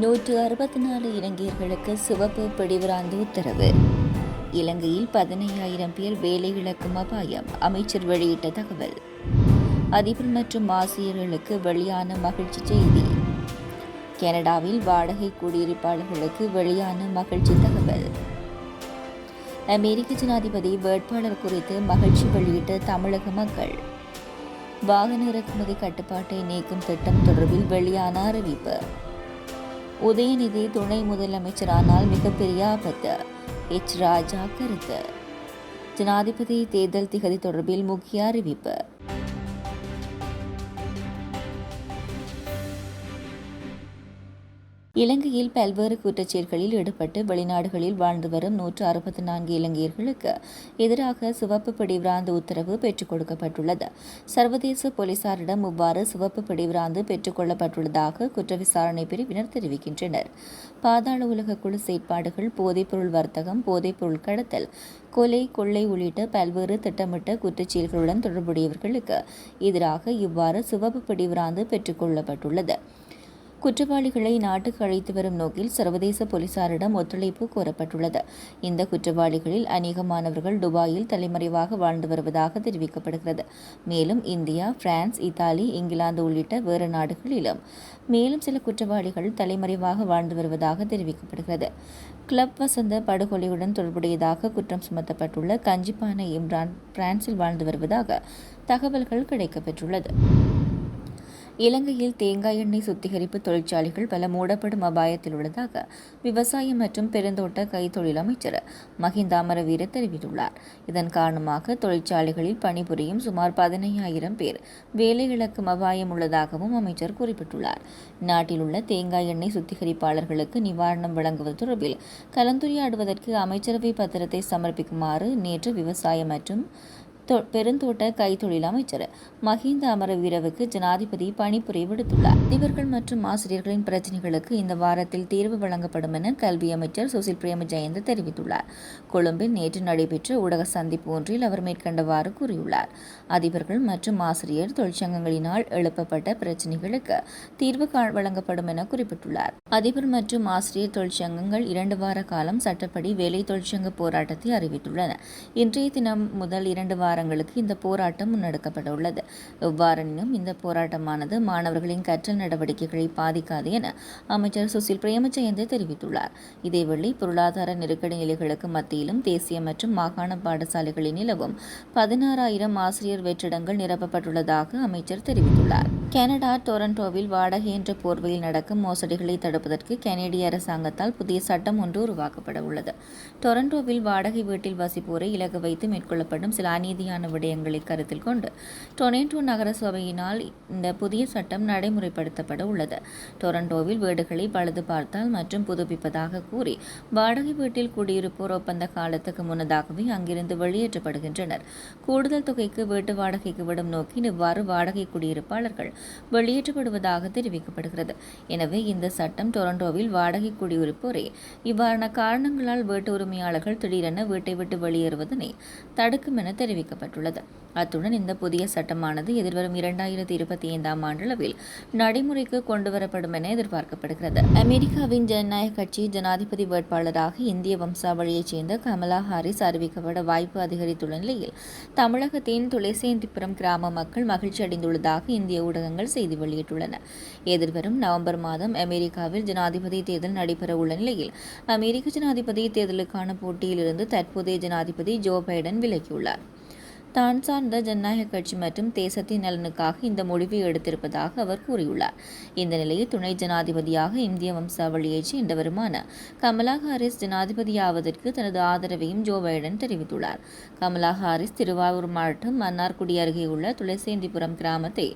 நூற்று அறுபத்தி நாலு இலங்கையர்களுக்கு சிவப்பு பிடிவிராந்து உத்தரவு. இலங்கையில் பதினையாயிரம் பேர் வேலை இழக்கும் அபாயம் அமைச்சர் வெளியிட்ட தகவல். அதிபர் மற்றும் ஆசிரியர்களுக்கு வெளியான மகிழ்ச்சி செய்தி. கனடாவில் வாடகை குடியிருப்பாளர்களுக்கு வெளியான மகிழ்ச்சி தகவல். அமெரிக்க ஜனாதிபதி வேட்பாளர் குறித்து மகிழ்ச்சி வெளியிட்ட தமிழக மக்கள். வாகன இறக்குமதி கட்டுப்பாட்டை நீக்கும் திட்டம் தொடர்பில் வெளியான அறிவிப்பு. உதயநிதி துணை முதலமைச்சரானால் மிகப்பெரிய ஆபத்து. எச். ராஜா கருத்து. ஜனாதிபதி தேர்தல் திகதி தொடர்பில் முக்கிய அறிவிப்பு. இலங்கையில் பல்வேறு குற்றச்செயல்களில் ஈடுபட்டு வெளிநாடுகளில் வாழ்ந்து வரும் நூற்று அறுபத்தி நான்கு இலங்கையர்களுக்கு எதிராக சிவப்பு பிடிவிராந்து உத்தரவு பெற்றுக் கொடுக்கப்பட்டுள்ளது. சர்வதேச போலீசாரிடம் இவ்வாறு சிவப்பு பிடிவிராந்து பெற்றுக் கொள்ளப்பட்டுள்ளதாக குற்ற விசாரணை பிரிவினர் தெரிவிக்கின்றனர். பாதாள உலக குழு செயற்பாடுகள் போதைப்பொருள் வர்த்தகம் போதைப்பொருள் கடத்தல் கொலை கொள்ளை உள்ளிட்ட பல்வேறு திட்டமிட்ட குற்றச்செயல்களுடன் தொடர்புடையவர்களுக்கு எதிராக இவ்வாறு சிவப்பு பிடிவிராந்து பெற்றுக் கொள்ளப்பட்டுள்ளது. குற்றவாளிகளை நாட்டுக்கு அழைத்து வரும் நோக்கில் சர்வதேச போலீசாரிடம் ஒத்துழைப்பு கோரப்பட்டுள்ளது. இந்த குற்றவாளிகளில் அநேகமானவர்கள் துபாயில் தலைமறைவாக வாழ்ந்து வருவதாக தெரிவிக்கப்படுகிறது. மேலும் இந்தியா பிரான்ஸ் இத்தாலி இங்கிலாந்து உள்ளிட்ட வேறு நாடுகளிலும் மேலும் சில குற்றவாளிகள் தலைமறைவாக வாழ்ந்து வருவதாக தெரிவிக்கப்படுகிறது. கிளப் வசந்த படுகொலையுடன் தொடர்புடையதாக குற்றம் சுமத்தப்பட்டுள்ள கஞ்சிப்பான இம்ரான் பிரான்சில் வாழ்ந்து வருவதாக தகவல்கள் கிடைக்கப்பெற்றுள்ளது. இலங்கையில் தேங்காய் எண்ணெய் சுத்திகரிப்பு தொழிற்சாலைகள் பல மூடப்படும் அபாயத்தில் உள்ளதாக விவசாயம் மற்றும் பெருந்தோட்ட கைத்தொழில் அமைச்சர் மஹிந்த அமரவீர தெரிவித்துள்ளார். இதன் காரணமாக தொழிற்சாலைகளில் பணிபுரியும் சுமார் பதினையாயிரம் பேர் வேலை இழக்கும் அபாயம் உள்ளதாகவும் அமைச்சர் குறிப்பிட்டுள்ளார். நாட்டில் உள்ள தேங்காய் எண்ணெய் சுத்திகரிப்பாளர்களுக்கு நிவாரணம் வழங்குவது தொடர்பில் கலந்துரையாடுவதற்கு அமைச்சரவை பத்திரத்தை சமர்ப்பிக்குமாறு நேற்று விவசாய மற்றும் பெருந்தோட்ட கைத்தொழில் அமைச்சர் மஹிந்த அமரவீரவுக்கு ஜனாதிபதி பணிப்புரை விடுத்துள்ளார். அதிபர்கள் மற்றும் ஆசிரியர்களின் பிரச்சினைகளுக்கு இந்த வாரத்தில் தீர்வு வழங்கப்படும் என கல்வி அமைச்சர் சுசில் பிரேம ஜெயந்த் தெரிவித்துள்ளார். கொழும்பில் நேற்று நடைபெற்ற ஊடக சந்திப்பு ஒன்றில் அவர் மேற்கண்டவாறு கூறியுள்ளார். அதிபர்கள் மற்றும் ஆசிரியர் தொழிற்சங்கங்களினால் எழுப்பப்பட்ட பிரச்சினைகளுக்கு தீர்வு வழங்கப்படும் என குறிப்பிட்டுள்ளார். அதிபர் மற்றும் ஆசிரியர் தொழிற்சங்கங்கள் இரண்டு வார காலம் சட்டப்படி வேலை தொழிற்சங்க போராட்டத்தை அறிவித்துள்ளன. இன்றைய தினம் முதல் இரண்டு வார வாரங்களுக்கு இந்த போராட்டம் முன்னெடுக்கப்பட உள்ளது எவ்வாறெனினும் இந்த போராட்டமானது மாணவர்களின் கற்றல் நடவடிக்கைகளை பாதிக்காது என அமைச்சர் சுசில் பிரேமஜெயந்த் தெரிவித்துள்ளார். இதேவேளை பொருளாதார நெருக்கடி நிலைகளுக்கு மத்தியிலும் தேசிய மற்றும் மாகாண பாடசாலைகளில் நிலவும் பதினாறாயிரம் ஆசிரியர் வெற்றிடங்கள் நிரப்பப்பட்டுள்ளதாக அமைச்சர் தெரிவித்துள்ளார். கனடா டொரண்டோவில் வாடகை என்ற போர்வையில் நடக்கும் மோசடிகளை தடுப்பதற்கு கனேடிய அரசாங்கத்தால் புதிய சட்டம் ஒன்று உருவாக்கப்பட உள்ளது டொரண்டோவில் வாடகை வீட்டில் வசிப்போரை இலக்கு வைத்து மேற்கொள்ளப்படும் சில அநீதி ரீதியான விடயங்களை கருத்தில் கொண்டு டொரண்டோ நகர சபையினால் இந்த புதிய சட்டம் நடைமுறைப்படுத்தப்பட உள்ளது. டொரண்டோவில் வீடுகளை பழுது பார்த்தால் மற்றும் புதுப்பிப்பதாக கூறி வாடகை வீட்டில் குடியிருப்போர் ஒப்பந்த காலத்துக்கு முன்னதாகவே அங்கிருந்து வெளியேற்றப்படுகின்றனர். கூடுதல் தொகைக்கு வீட்டு வாடகைக்கு விடும் நோக்கி இவ்வாறு வாடகை குடியிருப்பாளர்கள் வெளியேற்றப்படுவதாக தெரிவிக்கப்படுகிறது. எனவே இந்த சட்டம் டொரண்டோவில் வாடகை குடியிருப்போரே இவ்வாறான காரணங்களால் வீட்டு உரிமையாளர்கள் திடீரென வீட்டை விட்டு வெளியேறுவதனை தடுக்கும் என தெரிவிக்கப்பட்டது அறிவிக்கப்பட்டுள்ளது. அத்துடன் இந்த புதிய சட்டமானது எதிர்வரும் இரண்டாயிரத்தி இருபத்தி ஐந்தாம் ஆண்டளவில் நடைமுறைக்கு கொண்டுவரப்படும் என எதிர்பார்க்கப்படுகிறது. அமெரிக்காவின் ஜனநாயக கட்சி ஜனாதிபதி வேட்பாளராக இந்திய வம்சாவளியைச் சேர்ந்த கமலா ஹாரிஸ் அறிவிக்கப்பட வாய்ப்பு அதிகரித்துள்ள நிலையில் தமிழகத்தின் துளசேந்திபுரம் கிராம மக்கள் மகிழ்ச்சி அடைந்துள்ளதாக இந்திய ஊடகங்கள் செய்தி வெளியிட்டுள்ளன. எதிர்வரும் நவம்பர் மாதம் அமெரிக்காவில் ஜனாதிபதி தேர்தல் நடைபெற உள்ள நிலையில் அமெரிக்க ஜனாதிபதி தேர்தலுக்கான போட்டியிலிருந்து தற்போதைய ஜனாதிபதி ஜோ பைடன் விலகியுள்ளார். தான் சார்ந்த ஜனநாயக கட்சி மற்றும் தேசத்தின் நலனுக்காக இந்த முடிவை எடுத்திருப்பதாக அவர் கூறியுள்ளார். இந்த நிலையில் துணை ஜனாதிபதியாக இந்திய வம்சாவளியைச் சேர்ந்தவருமான கமலா ஹாரிஸ் ஜனாதிபதியாவதற்கு தனது ஆதரவையும் ஜோ பைடன் தெரிவித்துள்ளார். கமலா ஹாரிஸ் திருவாரூர் மாவட்டம் மன்னார்குடி அருகே உள்ள துளசேந்திபுரம் கிராமத்தை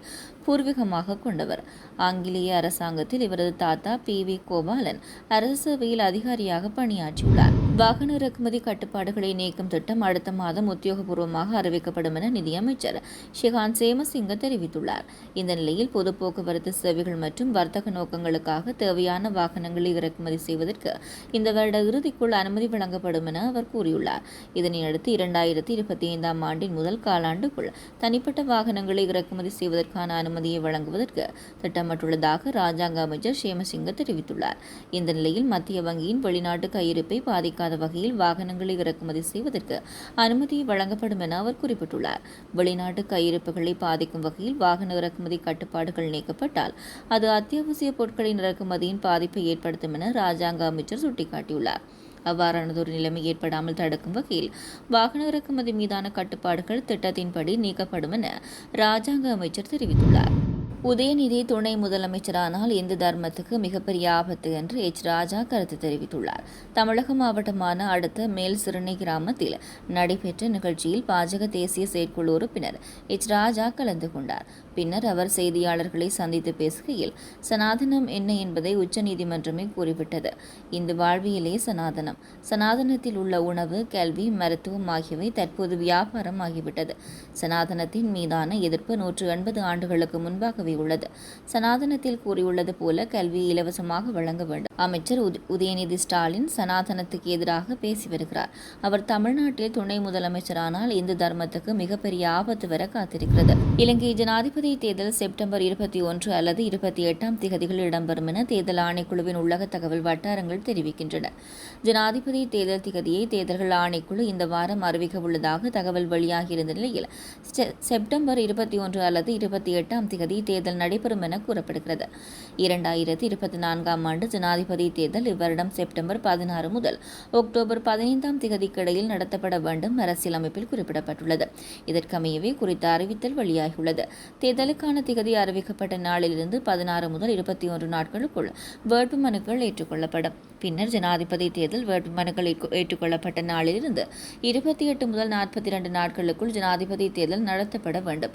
பூர்வீகமாக கொண்டவர். ஆங்கிலேய அரசாங்கத்தில் இவரது தாத்தா பி. வி. கோபாலன் அரசு சேவையில் அதிகாரியாக பணியாற்றியுள்ளார். வாகன இறக்குமதி கட்டுப்பாடுகளை நீக்கும் திட்டம் அடுத்த மாதம் உத்தியோகபூர்வமாக அறிவிக்கப்படும் என நிதியமைச்சர் ஷிகாந்த் சேமசிங்க தெரிவித்துள்ளார். இந்த நிலையில் பொது போக்குவரத்து சேவைகள் மற்றும் வர்த்தக நோக்கங்களுக்காக தேவையான வாகனங்களை இறக்குமதி செய்வதற்கு இந்த வருட இறுதிக்குள் அனுமதி வழங்கப்படும் என அவர் கூறியுள்ளார். இதனையடுத்து இரண்டாயிரத்தி இருபத்தி ஐந்தாம் ஆண்டின் முதல் காலாண்டுக்குள் தனிப்பட்ட வாகனங்களை இறக்குமதி செய்வதற்கான அனுமதி அனுமதியை வழங்குவதற்கு திட்டமிட்டுள்ளதாக ராஜாங்க அமைச்சர் சேமசிங்க தெரிவித்துள்ளார். இந்த நிலையில் மத்திய வங்கியின் வெளிநாட்டு கையிருப்பை பாதிக்காத வகையில் வாகனங்களை இறக்குமதி செய்வதற்கு அனுமதி வழங்கப்படும் என அவர் குறிப்பிட்டுள்ளார். வெளிநாட்டு கையிருப்புகளை பாதிக்கும் வகையில் வாகன இறக்குமதி கட்டுப்பாடுகள் நீக்கப்பட்டால் அது அத்தியாவசிய பொருட்களின் இறக்குமதியின் பாதிப்பை ஏற்படுத்தும் என ராஜாங்க அமைச்சர் சுட்டிக்காட்டியுள்ளார். அவ்வாறானதொரு நிலைமை ஏற்படாமல் தடுக்கும் வகையில் வாகன இறக்குமதி மீதான கட்டுப்பாடுகள் திட்டத்தின்படி நீக்கப்படும் என ராஜாங்க அமைச்சர் தெரிவித்துள்ளார். உதயநிதி துணை முதலமைச்சரானால் இந்து தர்மத்துக்கு மிகப்பெரிய ஆபத்து என்று எச். ராஜா கருத்து தெரிவித்துள்ளார். தமிழக மாவட்டமான அடுத்த மேல் சிறுனை கிராமத்தில் நடைபெற்ற நிகழ்ச்சியில் பாஜக தேசிய செயற்குழு உறுப்பினர் எச். ராஜா கலந்து கொண்டார். பின்னர் அவர் செய்தியாளர்களை சந்தித்து பேசுகையில் சனாதனம் என்ன என்பதை உச்சநீதிமன்றமே கூறிவிட்டது. இந்து வாழ்வியலே சனாதனம். சனாதனத்தில் உள்ள உணவு கல்வி மருத்துவம் ஆகியவை தற்போது வியாபாரம் ஆகிவிட்டது. சனாதனத்தின் மீதான எதிர்ப்பு நூற்று எண்பது ஆண்டுகளுக்கு முன்பாகவே உள்ளது சனாதனத்தில் கூறியுள்ளது போல கல்வி இலவசமாக வழங்க வேண்டும். அமைச்சர் உதயநிதி ஸ்டாலின் சனாதனத்துக்கு எதிராக பேசி வருகிறார். அவர் தமிழ்நாட்டில் துணை முதலமைச்சரானால் இந்து தர்மத்துக்கு மிகப்பெரிய ஆபத்து வர காத்திருக்கிறது. இலங்கை ஜனாதிபதி தேர்தல் செப்டம்பர் இருபத்தி ஒன்று அல்லது இருபத்தி எட்டாம் திகதிகள் இடம்பெறும் என தேர்தல் ஆணைக்குழுவின் உள்ளக தகவல் வட்டாரங்கள் தெரிவிக்கின்றன. ஜனாதிபதி தேர்தல் திகதியை தேர்தல்கள் ஆணைக்குழு இந்த வாரம் அறிவிக்க உள்ளதாக தகவல் வெளியாகியிருந்த நிலையில் செப்டம்பர் இருபத்தி ஒன்று அல்லது இருபத்தி எட்டாம் திகதி தேர்தல் நடைபெறும் என கூறப்படுகிறது. இரண்டாயிரத்தி இருபத்தி நான்காம் ஆண்டு ஜனாதிபதி தேர்தல் இவ்வருடம் செப்டம்பர் பதினாறு முதல் அக்டோபர் பதினைந்தாம் திகதிக்கடையில் நடத்தப்பட வேண்டும் அரசியலமைப்பில் குறிப்பிடப்பட்டுள்ளது. இதற்கமையவே குறித்த அறிவித்தல் வெளியாகியுள்ளது. தேர்தலுக்கான திகதி அறிவிக்கப்பட்ட நாளிலிருந்து பதினாறு முதல் இருபத்தி ஒன்று நாட்களுக்குள் வேட்புமனுக்கள் ஏற்றுக்கொள்ளப்படும். பின்னர் ஜனாதிபதி தேர்தல் வேட்புமனுக்கள் ஏற்றுக்கொள்ளப்பட்ட நாளிலிருந்து இருபத்தி எட்டு முதல் நாற்பத்தி இரண்டு நாட்களுக்குள் ஜனாதிபதி தேர்தல் நடத்தப்பட வேண்டும்.